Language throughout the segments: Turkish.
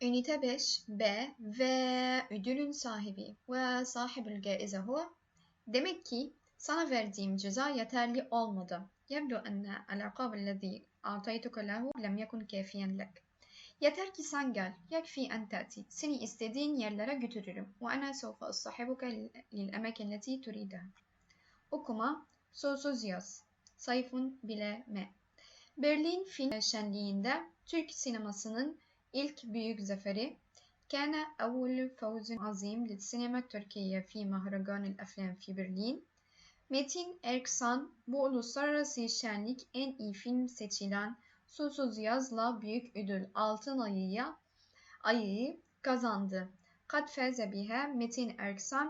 Ünite 5 B ve ödülün sahibi ve sahibül gaize huve. Demek ki sana verdiğim ceza yeterli olmadı. Yabdu enne al-aqab allazi ataytuke lehu lem yekun kafiyen lek. Yeter ki sen gel. Yekfi en ta'ti. Seni istediğin yerlere götürürüm. Ve ana sevfe sahibuke lil emakin leti turida. Okuma, sözsüz yaz. Sayfun bile me. Berlin Film Şenliği'nde Türk sinemasının ilk büyük zaferi كان أول فوز عظيم للسينما التركية في مهرجان الأفلام في برلين. Metin Erksan bu uluslararası şenlik en iyi film seçilen Susuz Yaz'la büyük ödül Altın Ayı'ya ayıyı kazandı. قد فاز بها متين أركسان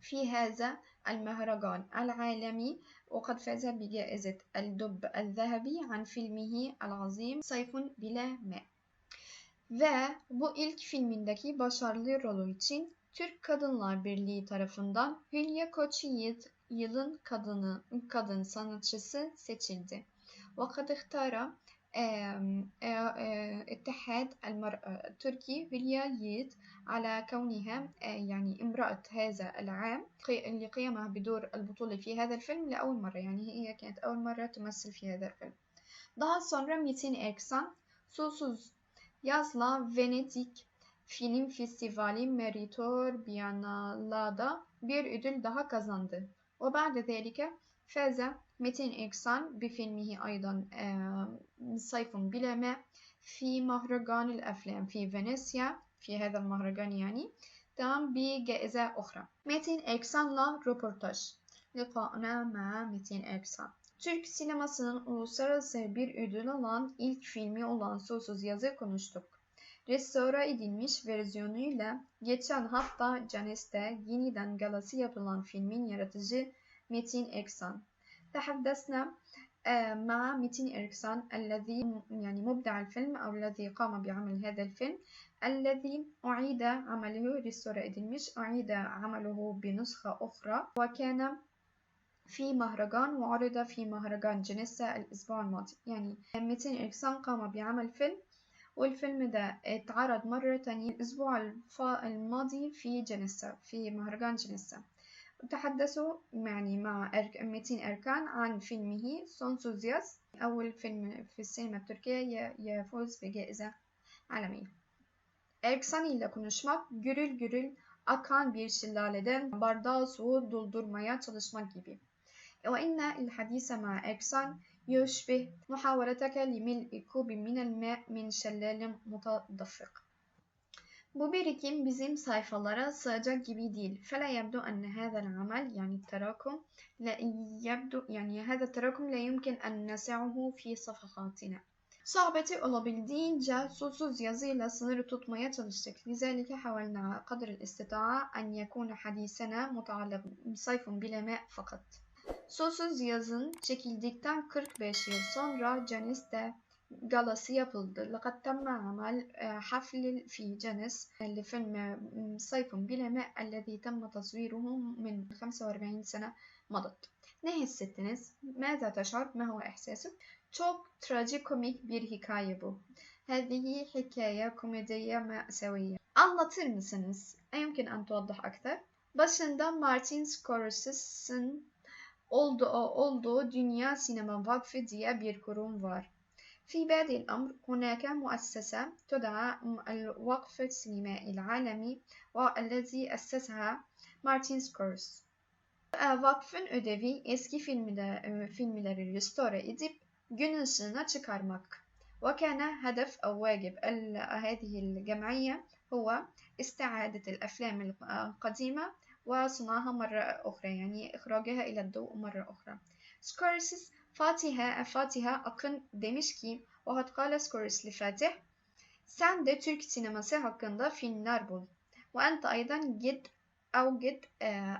في هذا المهرجان العالمي وقد فاز بجائزة الدب الذهبي عن فيلمه العظيم صيف بلا ماء ve bu ilk filmindeki başarılı rolü için Türk Kadınlar Birliği tarafından Hülya Koçyiğit yılın kadını kadın sanatçısı seçildi. وقد اختار اتحاد المرأة التركي هيليا ييت على كونها يعني امرأة هذا العام لقيامها بدور البطولة في هذا الفيلم لأول مرة يعني هي كانت أول مرة تمثل في هذا الفيلم. Daha sonra Metin Erksan Susuz Yaz'la Venedik Film Festivali Meritor Biennale'da bir ödül daha kazandı. وبعد ذلك فاز متين إكسان بفيلمه أيضا صيف بلا ماء في مهرجان الأفلام في فينيسيا في هذا المهرجان يعني تمام بجائزة أخرى متين إكسان'la röportaj لقاءنا مع متين إكسان Türk sinemasının uluslararası bir ödül alan ilk filmi olan Susuz Yazı konuştuk. Restore edilmiş versiyonuyla geçen hafta Canes'te yeniden galası yapılan filmin yaratıcı Metin Eksan. تحدثنا مع متين إركسان الذي يعني مبدع الفيلم أو الذي قام بعمل هذا الفيلم الذي أعيد عمله ريستورا إدلمش أعيد عمله بنسخة أخرى وكان في مهرجان وعرض في مهرجان جنسة الأسبوع الماضي. يعني متين إركسان قام بعمل فيلم والفيلم ده اتعرض مرة تانية الأسبوع الماضي في جنسة في مهرجان جنسة. تحدثوا يعني مع متين أركان عن فيلمه سونسوز ياز أول فيلم في السينما التركية يفوز بجائزة عالمية. Erksan ile konuşmak gürül gürül akan bir şelaleden bardağı suyu doldurmaya çalışmak gibi. وإن الحديث مع إركسان يشبه محاولتك لملء كوب من الماء من شلال متدفق. Bu birikim bizim sayfalara sığacak gibi. فلا يبدو أن هذا العمل يعني التراكم لا يبدو يعني هذا التراكم لا يمكن أن نسعه في صفحاتنا. Sohbeti olabildiğince susuz yazıyla sınırı tutmaya çalıştık. لذلك حاولنا قدر الاستطاعة أن يكون حديثنا متعلق بصيف بلا ماء فقط. Susuz yazın çekildikten 45 yıl sonra Canis'te galası yapıldı. لقد تم عمل حفل في جنس لفيلم صيف بلا ماء الذي تم تصويره من 45 سنة مضت. Ne hissettiniz? ماذا تشعر؟ ما هو إحساسك؟ Çok trajikomik bir hikaye bu. هذه حكاية كوميدية مأساوية. Anlatır mısınız? أيمكن أن توضح أكثر؟ Başında Martin Scorsese'nin olduğu, olduğu Dünya Sinema Vakfı diye bir kurum var. في بادئ الأمر هناك مؤسسة تدعى الوقف السينمائي العالمي والذي أسسها مارتين سكورس. Vakfın ödevi eski filmler, filmleri restore edip gün ışığına çıkarmak. وكان هدف أو واجب هذه الجمعية هو استعادة الأفلام القديمة وصنعها مرة أخرى يعني إخراجها إلى الضوء مرة أخرى. سكورسيس Fatiha Akın demiş ki وقد قال سكورس لفاتح sen de Türk sineması hakkında filmler bul. وأنت أيضا جد أوجد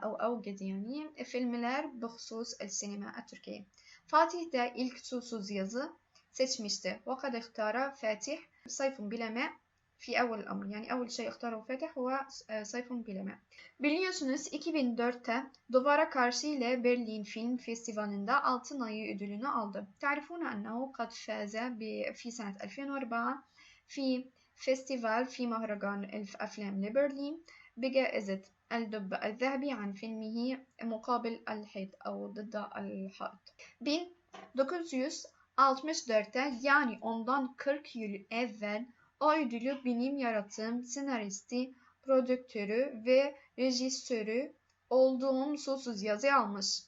أو أوجد يعني filmler بخصوص السينما التركية. Fatih de ilk susuz yazı seçmişti. وقد اختار فاتح صيف بلا ماء في أول الأمر يعني أول شيء اختاره فاتح هو صيف بلا ماء. Biliyorsunuz 2004'te Duvara Karşı ile Berlin Film Festivali'nde Altın Ayı ödülünü aldı. تعرفون أنه قد فاز في سنة 2004 في فيستيفال في مهرجان الأفلام لبرلين بجائزة الدب الذهبي عن فيلمه مقابل الحيط أو ضد الحائط. 1964'te yani ondan 40 yıl evvel o ödülü benim yarattığım senaristi, prodüktörü ve rejisörü olduğum susuz yazı almış.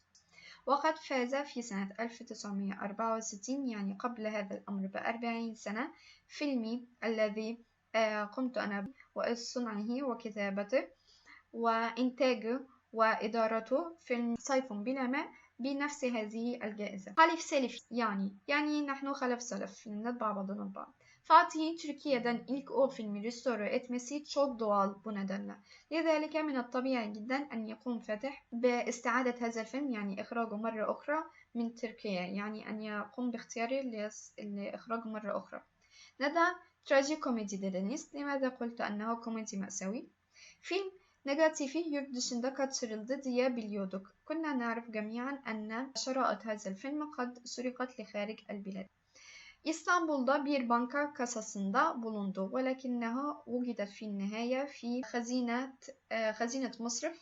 وقد فاز في سنة 1964 يعني قبل هذا الأمر بأربعين سنة فيلمي الذي قمت أنا بصنعه وكتابته وإنتاجه وإدارته فيلم صيف بلا ماء بنفس هذه الجائزة خلف سلف yani yani نحن خلف سلف نتبع بعضنا البعض Fatih'in Türkiye'den ilk o filmi restore etmesi çok doğal bu nedenle. لذلك من الطبيعي جدا أن يقوم فتح باستعادة هذا الفيلم يعني إخراجه مرة أخرى من تركيا يعني أن يقوم باختياره لإخراجه مرة أخرى neden كوميدي dediniz? لماذا قلت أنه كوميدي مأساوي؟ Film negatifi yurt dışında kaçırıldı diye biliyorduk. كنا نعرف جميعا أن شرائط هذا الفيلم قد سرقت لخارج البلاد. İstanbul'da bir banka kasasında bulundu. ولكنها وجدت في النهاية في خزينة خزينة مصرف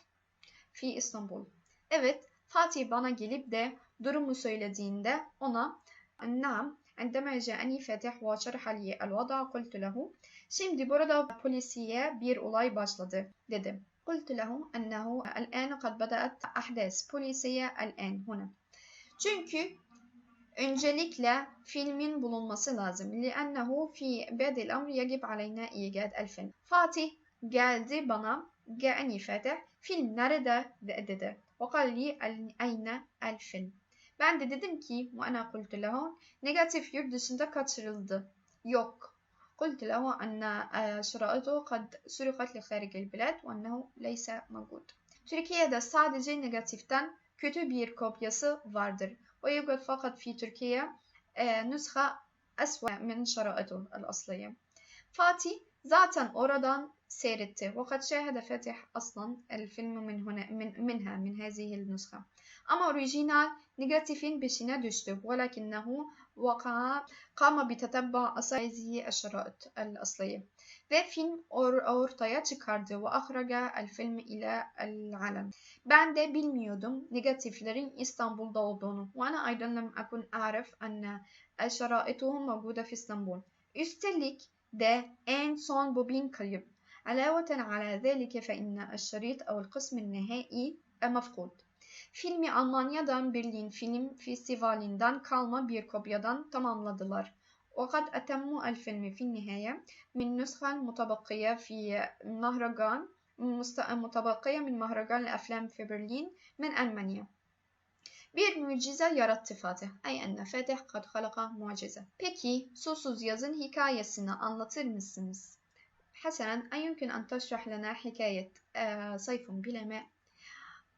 في İstanbul. Evet, Fatih bana gelip de durumu söylediğinde ona نعم عندما جاءني فاتح وشرح لي الوضع قلت له Şimdi burada polisiye bir olay başladı dedim. قلت له أنه الآن قد بدأت أحداث بوليسية الآن هنا. Çünkü öncelikle filmin bulunması lazım. لأنه في بادئ الأمر يجب علينا إيجاد الفيلم. Fatih geldi bana جاءني فاتح film nerede dedi. وقال لي أين الفيلم. Ben de dedim ki وأنا قلت له negatif yurt dışında kaçırıldı. Yok. قلت له أن شرائطه قد سرقت لخارج البلاد وأنه ليس موجود. Türkiye'de sadece negatiften kötü bir kopyası vardır. ويوجد فقط في تركيا نسخة أسوأ من شرائطه الأصلية. Fatih zaten oradan seyretti. وقد شاهد فاتح أصلا الفيلم من هنا من منها من هذه النسخة. أما أوريجينال نيجاتيفين بشينا دشتو ولكنه وقع قام بتتبع أصعيزي الشرائط الأصلية ذا فيلم أور أور تاياتشي كاردو وأخرج الفيلم إلى العالم بعد ده بالميودم نيجاتيف لرين إسطنبول دوضونه وأنا أيضا لم أكن أعرف أن الشرائط موجودة في إسطنبول استلك ده أن سون بوبين قريب علاوة على ذلك فإن الشريط أو القسم النهائي مفقود Filmi Almanya'dan Berlin Film Festivali'nden kalma bir kopyadan tamamladılar. وقد أتموا الفيلم في النهاية من نسخة متبقية في مهرجان متبقية من مهرجان الأفلام في برلين من ألمانيا. Bir mucize yarattı Fatih. Ay enne Fatih kad halaka mucize. Peki susuz yazın hikayesini anlatır mısınız? حسنا أيمكن أن تشرح لنا حكاية صيف بلا ماء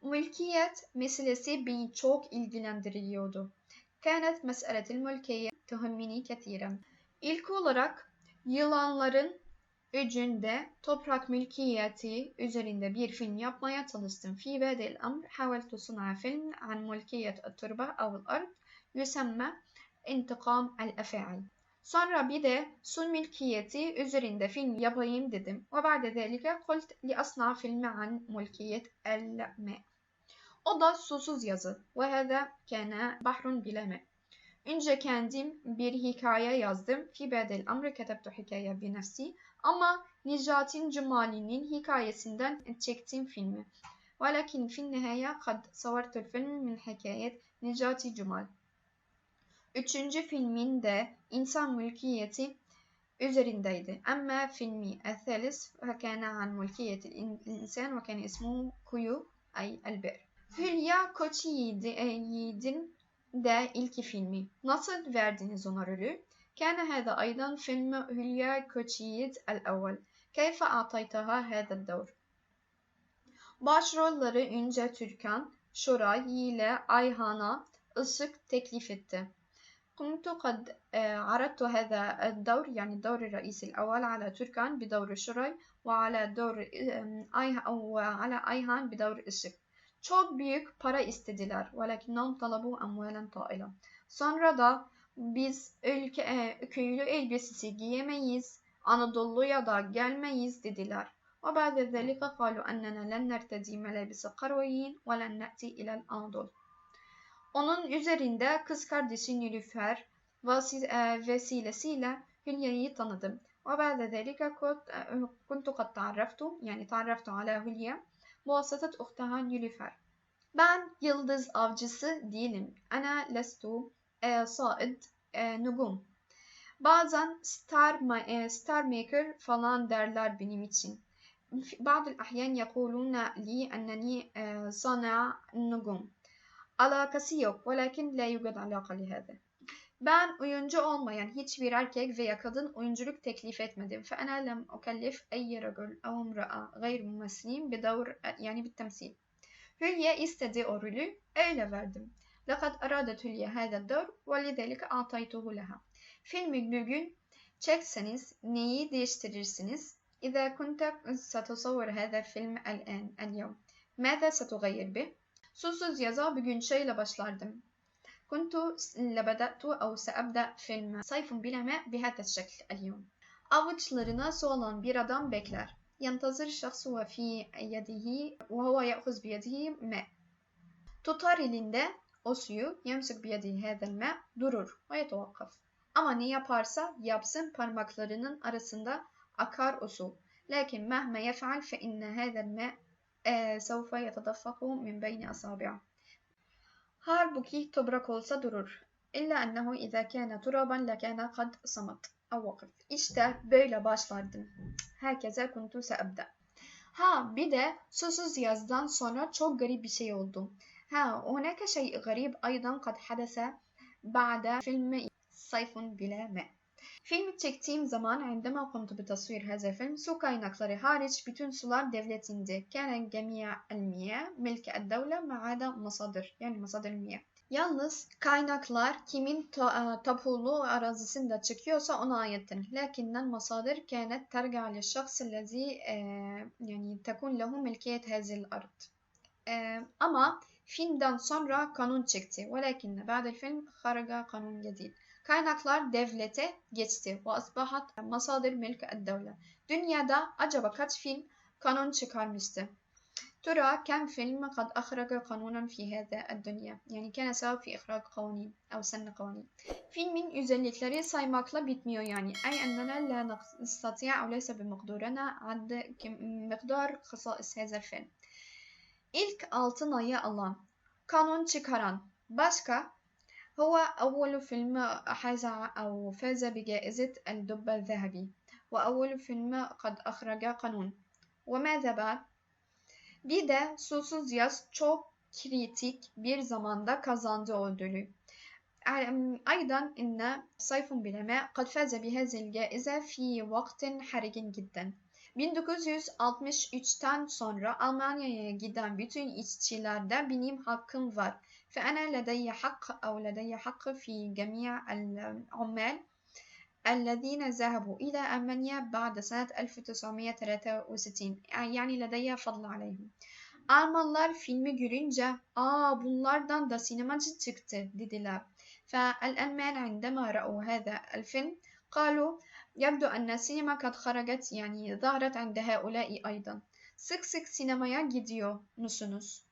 Mülkiyet meselesi beni çok ilgilendiriyordu. Kanet meseletil mülkiye tuhummini ketiren. İlk olarak yılanların öcünde toprak mülkiyeti üzerinde bir film yapmaya çalıştım. Fi bedel amr havaltu suna film an mülkiyet turba avul ard yusamma intikam el efa'il. Sonra bir de sun mülkiyeti üzerinde film yapayım dedim. Ve ba'de zelike kult li asna filmi an mülkiyet el me. O da susuz yazı. Ve hede kene bahrun bileme. Önce kendim bir hikaye yazdım. Fi bedel amri ketebtu hikaye bi. Ama Nicatin Cumali'nin hikayesinden çektiğim filmi. Walakin fin nihaya kad savartul filmi min hikayet Nicati Cumal. Üçüncü filmin de insan mülkiyeti üzerindeydi. Ama filmi Ethelis fekâne an mülkiyetil insan ve kâne ismuhu kuyu ay elber. Hülya Koç Yiğit'in de ilk filmi. Nasıl verdiniz ona rolü? كان هذا أيضا فيلم هülya Koç Yiğit الأول. كيف أعطيتها هذا الدور؟ Başrolleri Ünce Türkan, Şoray ile Ayhan'a Işık teklif etti. كنت قد عرضت هذا الدور يعني الدور الرئيسي الأول على تركان بدور شري وعلى دور أو على أيهان بدور إشك çok büyük para istediler. وَلَكِنَّهُمْ طَلَبُوا أَمْوَالًا طَائِلًا. Sonra da biz ülke, e, köylü elbisesi giyemeyiz. Anadolu'ya da gelmeyiz dediler. وبعد ذلك قالوا أننا لن نرتدي ملابس القرويين ولن نأتي إلى الأنadolu. Onun üzerinde kız kardeşi Nilüfer vasi- e, vesilesiyle Hülya'yı tanıdım. وبعد ذلك كنت كنت قد تعرفت يعني تعرفت على هülya بواسطة أختها نيلوفر. Ben yıldız avcısı değilim. Ana lestu e, said e, nugum. Bazen star, ma- e, star maker falan derler benim için. في بعض الأحيان يقولون لي أنني e, صانع النجوم. Alakası yok. ولكن لا يوجد علاقة لهذا. Ben oyuncu olmayan hiçbir erkek veya kadın oyunculuk teklif etmedim. فأنا لم أكلف أي رجل أو امرأة غير ممثلين بدور يعني بالتمثيل. Hülya istedi o rolü, öyle verdim. لقد أرادت هülya هذا الدور ولذلك أعطيته لها. Filmi bir gün çekseniz neyi değiştirirsiniz? إذا كنت ستصور هذا الفيلم الآن اليوم ماذا ستغير به؟ Susuz yaza bugün şöyle başlardım. كنت لبدأت أو سأبدأ فيلم صيف بلا ماء بهذا الشكل اليوم. Olan bir adam bekler. ينتظر الشخص وفي يده وهو يأخذ بيده ماء. Elinde o suyu يمسك بيده هذا الماء durur ويتوقف. Ne yaparsa yapsın parmaklarının arasında akar o su. لكن مهما يفعل فإن هذا الماء آه، سوف يتدفق من بين أصابعه. Halbuki toprak olsa durur. İlla ennehu izâ kâne turaban lekâne kad samat. Ev vakıf. İşte böyle başlardım. Herkese kuntu seebde. Ha bir de susuz yazdan sonra çok garip bir şey oldu. Ha هناك شيء غريب أيضا قد حدث بعد فيلم صيف بلا ماء. Film çektiğim zaman عندما قمت بتصوير هذا الفيلم سو سوقينا كلاري bütün sular devletinde كان جميع المياه ملك الدولة ما عدا مصادر yani مصادر المياه Yalnız kaynaklar kimin tapulu arazisinde çıkıyorsa ona aittir. Lakinden masadır kenet terga ile şahs lezi yani tekun lehu milkiyet hazil arıt. Ama filmden sonra kanun çekti. Ve Velakin ba'del film haraga kanun cedid. Kaynaklar devlete geçti. وأصبحت مصادر ملك الدولة. Dünyada acaba kaç film kanun çıkarmıştı? ترى كم فيلم قد أخرج قانونا في هذا الدنيا يعني كان سبب في إخراج قوانين أو سن قوانين Filmin özellikleri saymakla bitmiyor yani أي أننا لا نستطيع أو ليس بمقدورنا عد مقدار خصائص هذا الفيلم İlk altın ayı alan, kanun çıkaran, başka هو أول فيلم حاز أو فاز بجائزة الدب الذهبي وأول فيلم قد أخرج قانون وماذا بعد؟ Bir de Susuz Yaz çok kritik bir zamanda kazandı ödülü. أيضا إن صيف بلا ماء قد فاز بهذه الجائزة في وقت حرج جدا. 1963'ten sonra Almanya'ya giden bütün işçilerde benim hakkım var. فأنا لدي حق أو لدي حق في جميع العمال الذين ذهبوا إلى ألمانيا بعد سنة 1963 يعني لدي فضل عليهم Almanlar filmi görünce aa bunlardan da sinemacı çıktı dediler. فالألمان عندما رأوا هذا الفيلم قالوا يبدو أن السينما قد خرجت يعني ظهرت عند هؤلاء أيضا. Sık sık sinemaya gidiyor musunuz?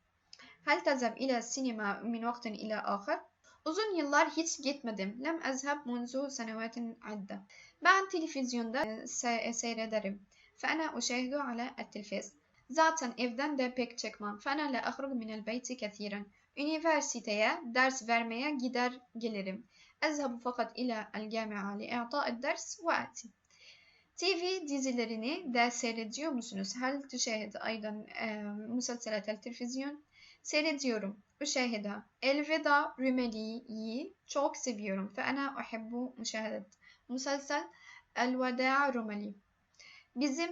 هل تذهب إلى السينما من وقت إلى آخر؟ Uzun yıllar hiç gitmedim. Lem ezheb munzu senevetin adde. Ben televizyonda se seyrederim. Fena uşehdu ala التلفاز. Zaten evden de pek çıkmam. Fena la ahrug min el beyti kethiren. Üniversiteye ders vermeye gider gelirim. Ezhebu fakat ila el cami'a li i'ta'id ders ve ati. TV dizilerini de seyrediyor musunuz? Hal tüşehid aydan e, musalselet el televizyon? Seyrediyorum. Üşehida. Elveda Rümeli'yi çok seviyorum. فأنا أحب مشاهدة مسلسل الوداع Rumeli. Bizim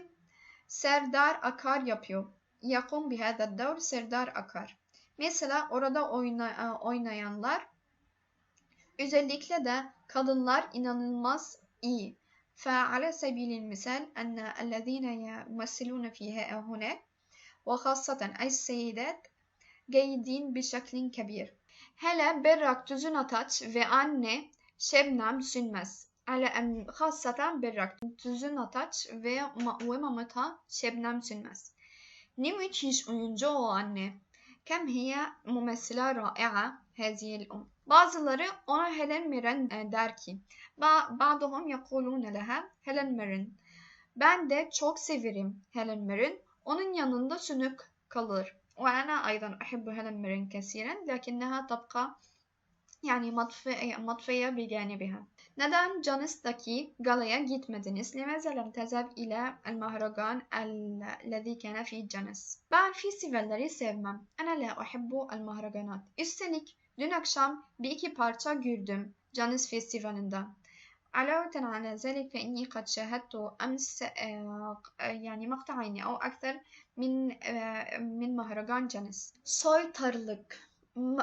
Serdar Akar yapıyor. Yakum bihada الدور Serdar Akar. Mesela orada oyna, oynayanlar özellikle de kadınlar inanılmaz iyi. فعلى سبيل المثال أن الذين يمثلون فيها هناك وخاصة السيدات جيدين بشكل كبير. Hele Berrak Düzün Ataç ve anne Şebnem Sünmez. على أن خاصة بالرقص تزن تاتش ve ومامتها شبنم سلمس ne müthiş oyuncu o anne. Kem hiye mumessila rai'a هذه الأم. Bazıları ona Helen Mirren der ki, بعضهم يقولون لها Helen Mirren. Ben de çok severim Helen Mirren. Onun yanında sünük kalır. وأنا أيضا أحب هيلين ميرين كثيرا لكنها تبقى يعني مطفي مطفية بجانبها. ندم جونس تاكي قال يا جيت مدنس لماذا لم تذهب إلى المهرجان الذي كان في جونس؟ بعد في سيفالداري سيفما أنا لا أحب المهرجانات. استنك دون أكشام بيكي بارتا جردم جونس فيستيفالندا علاوة على ذلك فإني قد شاهدت أمس يعني مقطعين أو أكثر من من مهرجان جانس. Soytarılık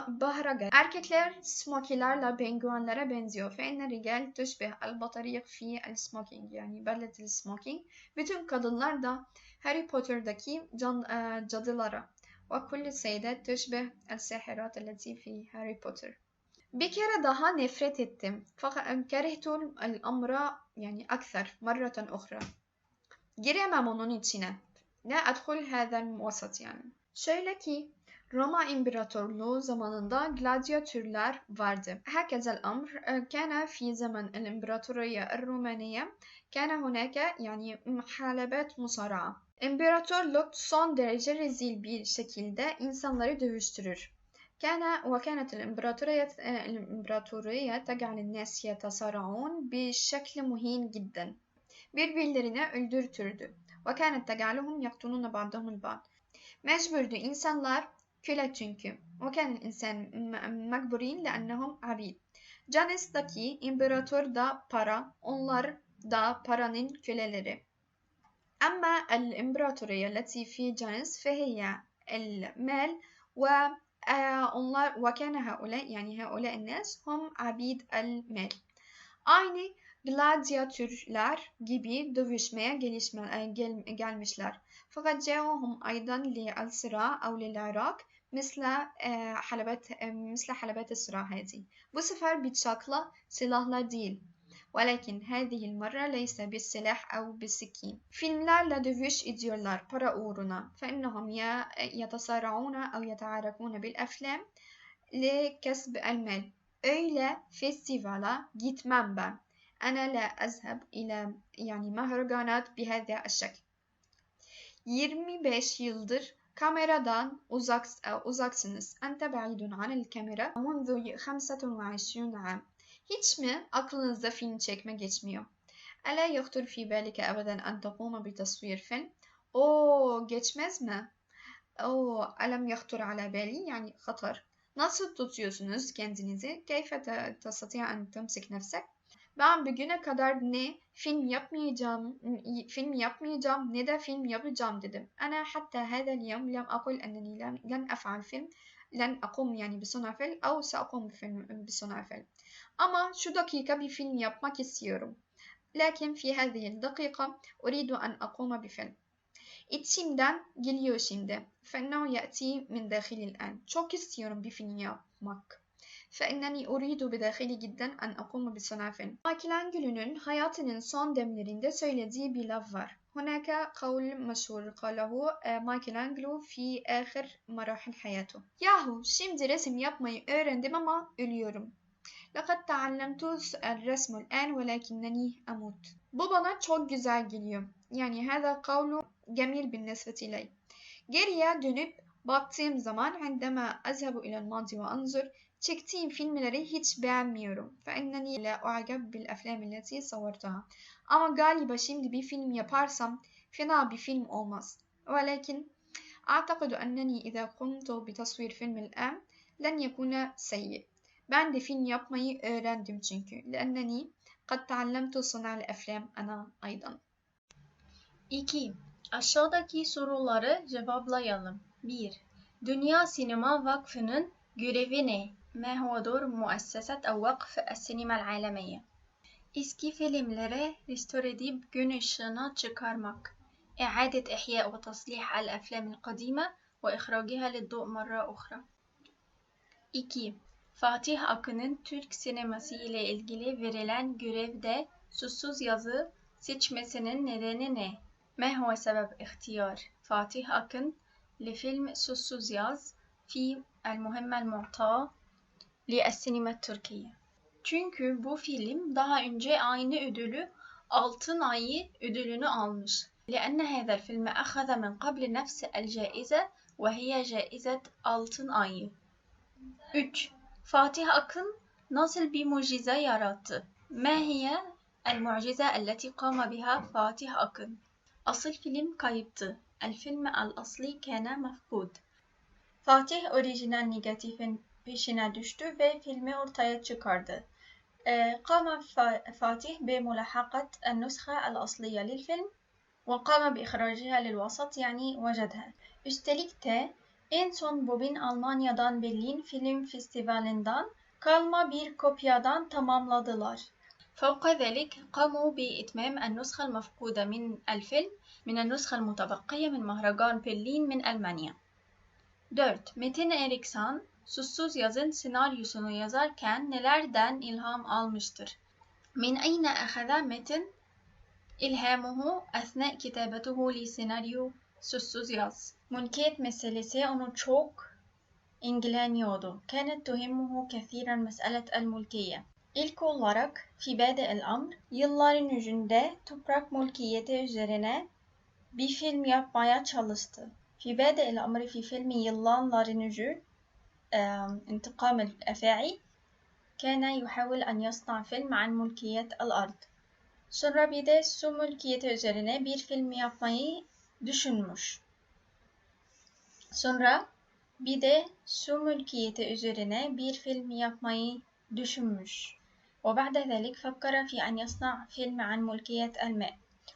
بهرجة Erkekler smokilerle penguenlere benziyor. فإن الرجال تشبه البطاريق في السموكينج yani بلة السموكينج. Bütün kadınlar da Harry Potter'daki can, e, cadılara. وكل السيدات تشبه الساحرات التي في هاري بوتر. Bir kere daha nefret ettim. Fakat kerehtul amra yani akser marratan uhra. Giremem onun içine. La adhul hadal vasat yani. Şöyle ki Roma İmparatorluğu zamanında gladyatörler vardı. Herkes amr e, kana fi zaman el imparatoriye Rumaniye kana hunaka yani muhalebet musara. İmparatorluk son derece rezil bir şekilde insanları dövüştürür. كان وكانت الإمبراطورية الإمبراطورية تجعل الناس يتصارعون بشكل مهين جدا. Birbirlerini öldürtürdü. وكانت تجعلهم يقتلون بعضهم البعض. Mecburdu insanlar köle çünkü. وكان الإنسان مجبورين لأنهم عبيد. Canes'taki imparator da para, onlar da paranın köleleri. أما الإمبراطورية التي في جانس فهي المال و onlar وكان هؤلاء yani هؤلاء الناس هم عبيد المال. Aynı gladyatörler gibi dövüşmeye gelişme, gel, gelmişler. Fakat جاءوهم أيضا للصراع أو للعراق مثل حلبات مثل حلبات الصراع هذه. Bu sefer bıçakla silahla değil. ولكن هذه المرة ليس بالسلاح أو بالسكين. Filmlerle dövüş ediyorlar para uğruna. فإنهم يتصارعون أو يتعاركون بالأفلام لكسب المال. Öyle festivala gitmem ben. أنا لا أذهب إلى يعني مهرجانات بهذا الشكل. 25 yıldır kameradan uzak, uzaksınız. أنت بعيد عن الكاميرا منذ 25 عام. Hiç mi aklınızda film çekme geçmiyor? Ela yahtul fi belike ebeden en takuma bi tasvir film. O geçmez mi? O alem yahtur ala beli yani hatar. Nasıl tutuyorsunuz kendinizi? Keyfe tasatiya en temsik nefsek? Ben bugüne kadar ne film yapmayacağım, film yapmayacağım ne de film yapacağım dedim. Ana hatta hada yem lem akul enneni lem ef'al film لن أقوم يعني بصنع فعل أو سأقوم بصنع فعل أما شو دقيقة بفيلم يبمك السيرو لكن في هذه الدقيقة أريد أن أقوم بفعل İçimden geliyor دان فإنه يأتي من داخلي الآن. Çok istiyorum bir film yapmak. فإنني أريد بداخلي جدا أن أقوم بصنع فيلم. مايكل أنجلو'nun hayatının son demlerinde söylediği bir laf. هناك قول مشهور قاله مايكلانجلو في آخر مراحل حياته. Yahu şimdi resim yapmayı öğrendim ama ölüyorum. لقد تعلمت الرسم الآن ولكنني أموت. Bu bana çok güzel geliyor. Yani هذا قول جميل بالنسبة إلي. Geriye dönüp baktığım zaman عندما أذهب إلى الماضي وأنظر çektiğim filmleri hiç beğenmiyorum. فإنني لا أعجب بالأفلام التي صورتها. Ama galiba şimdi bir film yaparsam fena bir film olmaz. ولكن أعتقد أنني إذا قمت بتصوير فيلم الآن لن يكون سيء. Ben de film yapmayı öğrendim çünkü. لأنني قد تعلمت صنع الأفلام أنا أيضا. 2. Aşağıdaki soruları cevaplayalım. 1. Dünya Sinema Vakfı'nın görevi ne? ما هو دور مؤسسة أو وقف السينما العالمية؟ Eski filmleri restore edip gün. إعادة إحياء وتصليح الأفلام القديمة وإخراجها للضوء مرة أخرى. 2. Fatih Akın'ın Türk sineması ile ilgili verilen görevde susuz yazı seçmesinin nedeni ne? ما هو سبب اختيار فاتح أكن لفيلم سوسوز ياز في المهمة المعطاة للسينما التركية Çünkü bu film daha önce aynı ödülü Altın Ayı ödülünü almış. لأن هذا الفيلم أخذ من قبل نفس الجائزة وهي جائزة Altın Ayı. 3. فاتح أكن نصل bir يارات ما هي المعجزة التي قام بها فاتح أكن؟ أصل فيلم كايبت الفيلم الأصلي كان مفقود فاتح أوريجينال نيجاتيفين peşine düştü ve filmi ortaya çıkardı. قام فاتح بملاحقة النسخة الأصلية للفيلم وقام بإخراجها للوسط يعني وجدها. Üstelik de en son bobin Almanya'dan Berlin Film Festivali'nden kalma bir kopyadan tamamladılar. فوق ذلك قاموا بإتمام النسخة المفقودة من الفيلم من النسخة المتبقية من مهرجان برلين من ألمانيا. 4. Metin Eriksan, Susuz Yaz'ın senaryosunu yazarken nelerden ilham almıştır? Min ayna ahaza metin ilhamuhu asna kitabetuhu li senaryo Susuz Yaz. Mülkiyet meselesi onu çok ilgileniyordu. Kanet tuhimmuhu kethiren mes'alet el mülkiye. İlk olarak Fibade el Amr yılların yüzünde toprak mülkiyeti üzerine bir film yapmaya çalıştı. Fibade el Amr'ı fi filmi yıllanların yüzü انتقام الأفاعي كان يحاول أن يصنع فيلم عن ملكية الأرض. Sonra bir de su mülkiyeti üzerine bir film yapmayı düşünmüş. Sonra bir de su mülkiyeti üzerine bir film yapmayı düşünmüş. وبعد ذلك فكر في أن يصنع فيلم عن ملكية الماء.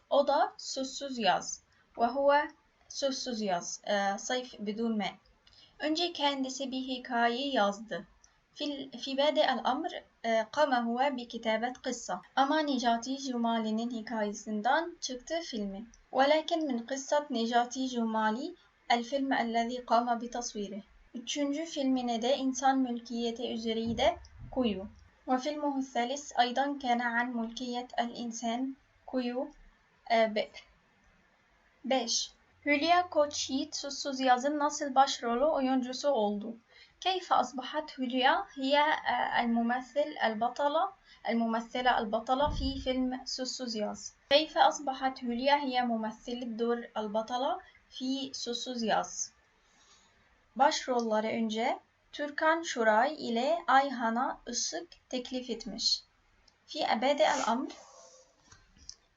O da susuz yaz. وهو susuz yaz. صيف بدون ماء. Önce kendisi bir hikaye yazdı. Fi bade el amr kama e, huve bi kitabet kıssa. Ama Necati Cumali'nin hikayesinden çıktı filmi. Velakin min kıssat Necati Cumali el film ellezî kama bi tasvirih. Üçüncü filmine de insan mülkiyeti üzerinde kuyu. Ve filmuhu thalis aydan kana an mülkiyet el insan kuyu e, bep. 5. Hülya Koçyiğit Susuz Yaz'ın nasıl başrolü oyuncusu oldu? كيف أصبحت هوليا هي الممثل البطلة الممثلة البطلة في فيلم سوسوزياز كيف أصبحت هوليا هي ممثلة دور البطلة في سوسوزياز Başrolları önce Türkan Şuray ile Ayhan'a ışık teklif etmiş. في أبادئ الأمر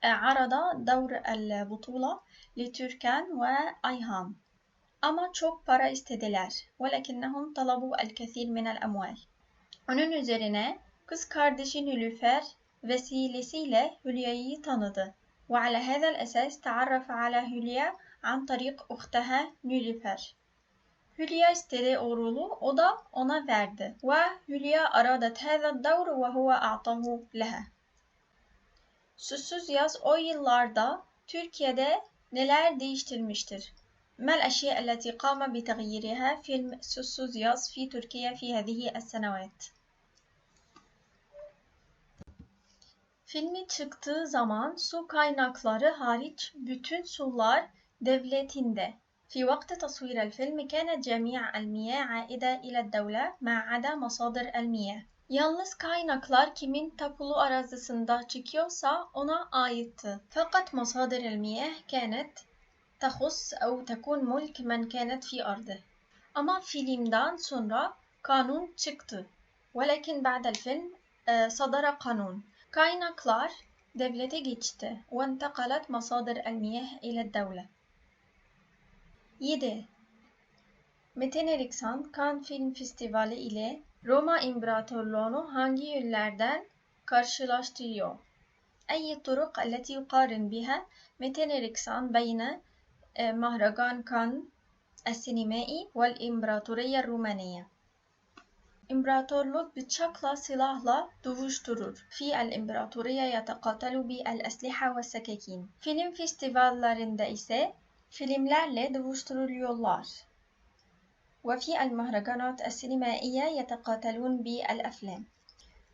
عرض دور البطولة لتركان وأيهان ama çok para istediler. وَلَكِنَّهُمْ طَلَبُوا الْكَثِيرِ مِنَ الْأَمْوَالِ Onun üzerine kız kardeşi Nülüfer vesilesiyle Hülya'yı tanıdı. وعلى هذا الأساس تعرف على هülya عن طريق أختها نيلوفر. Hülya istedi oğlunu, o da ona verdi. Ve Hülya aradat hâzâ davr ve huve a'tahu leha. Susuz yaz o yıllarda Türkiye'de neler değiştirmiştir? ما الأشياء التي قام بتغييرها فيلم سوسوز ياز في تركيا في هذه السنوات؟ Filmi çıktığı zaman su kaynakları hariç bütün sular devletinde. في وقت تصوير الفيلم كانت جميع المياه عائدة إلى الدولة ما عدا مصادر المياه. Yalnız kaynaklar kimin tapulu arazisinde çıkıyorsa ona aitti. Fakat مصادر المياه كانت تخص أو تكون ملك من كانت في أرضه. Ama filmden sonra kanun çıktı. ولكن بعد الفيلم صدر قانون. Kaynaklar devlete geçti. وانتقلت مصادر المياه إلى الدولة. 7. Metin Eriksan Cannes Film Festivali ile Roma İmparatorluğunu hangi yönlerden karşılaştırıyor? أي الطرق التي يقارن بها متن إريكسون بين مهرجان كان السينمائي والإمبراطورية الرومانية İmparatorluk bıçakla silahla dövüştürür. Fi el-İmparatoriye yetekatalu bi el-esliha ve sekekin. Film festivallerinde ise filmlerle dövüştürülüyorlar. وفي المهرجانات السينمائية يتقاتلون بالأفلام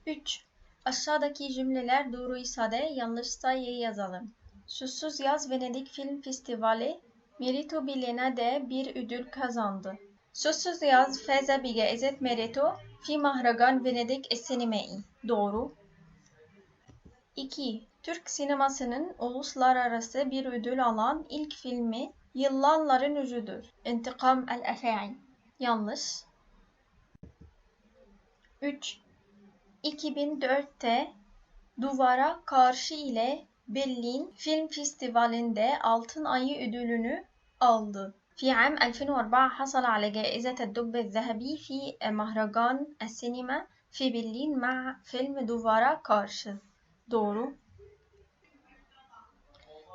3. Aşağıdaki cümleler doğruysa da yanlışsa y yazalım. Susuz Yaz Venedik Film Festivali Merito Bilena'da bir ödül kazandı. Susuz Yaz feze بجائزة Merito في مهرجان Venedik السينمائي. Doğru. 2. Türk sinemasının uluslararası bir ödül alan ilk filmi Yıllanların Yüzüdür. İntikam el-Efe'i. Yanlış. 3. 2004'te Duvara Karşı ile Berlin Film Festivali'nde Altın Ayı ödülünü aldı. في عام 2004 حصل على جائزة الدب الذهبي في مهرجان السينما في برلين مع فيلم Duvara Karşı. Doğru.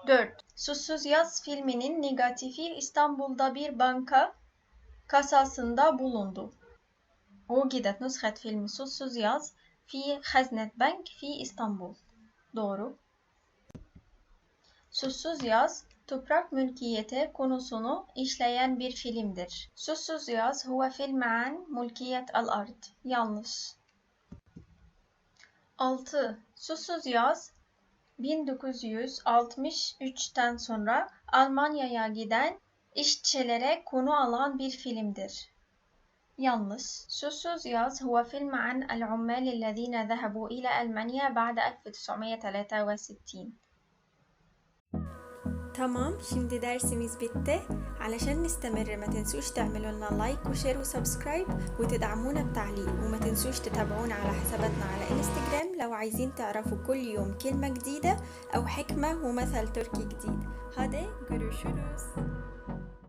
4. Susuz Yaz filminin negatifi İstanbul'da bir banka kasasında bulundu. وجدت نسخة فيلم Susuz Yaz في خزنة بنك في İstanbul. Doğru. Susuz Yaz, toprak mülkiyeti konusunu işleyen bir filmdir. Susuz Yaz huve film an mülkiyet al-ard. Yanlış. 6. Susuz Yaz 1963'ten sonra Almanya'ya giden işçilere konu alan bir filmdir. yanlış. Susuz Yaz هو فيلم عن العمال الذين ذهبوا إلى ألمانيا بعد 1963 تمام şimdi dersimiz bitti. علشان نستمر ما تنسوش تعملوا لنا لايك وشير وسبسكرايب وتدعمونا بتعليق وما تنسوش تتابعونا على حساباتنا على انستجرام لو عايزين تعرفوا كل يوم كلمة جديدة أو حكمة ومثل تركي جديد هذا görüşürüz.